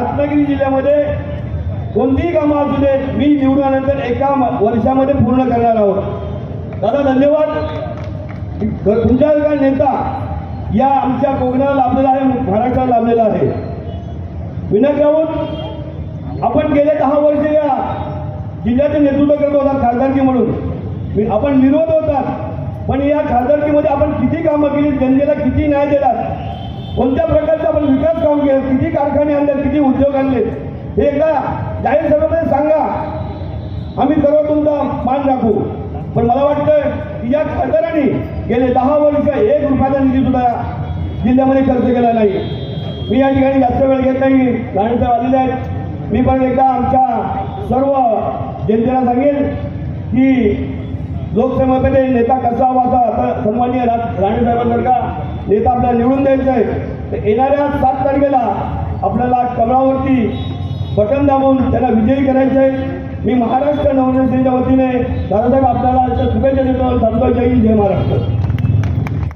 रत्नागिरी जिल्ह्यामध्ये कोणतीही कामं असू देत मी निवडून आल्यानंतर एका वर्षामध्ये पूर्ण करणार आहोत. दादा धन्यवाद. तुमच्यासारखा नेता या आमच्या कोकणाला लाभलेला आहे महाराष्ट्राला लाभलेला आहे. विनय राऊत आपण गेले दहा वर्ष या जिल्ह्याचे नेतृत्व करत होता खासदारकी म्हणून. आपण विरोध होतात पण या खासदारकीमध्ये आपण किती कामं केली जनतेला किती न्याय दिला कोणत्या प्रकारचा आपण विकास केलं किती कारखाने आणले किती उद्योग आणले. हे एकदा जाहीर सभेमध्ये सांगा. आम्ही सर्व तुमचा मान राखू. पण मला वाटतं की या खासदारांनी गेले दहा वर्ष एक रुपयाचा निधी सुद्धा जिल्ह्यामध्ये खर्च केला नाही. मी या ठिकाणी जास्त वेळ घेत नाही. राणेसाहेब आलेले आहेत. मी पण एकदा आमच्या सर्व जनतेला सांगेन की लोकसभेमध्ये नेता कसा वाचा आता सन्माननीय रा राणेसाहेबांसारखा नेता आपल्याला निवडून द्यायचं आहे तर येणाऱ्या सात तारखेला आपल्याला कमळावरती बटन दाबून त्याला विजयी करायचं आहे. मी महाराष्ट्र नवनिर्मितीच्या वतीने दादासाहेब आपल्याला शुभेच्छा देतो. थांबतो जय हिंद, जय महाराष्ट्र.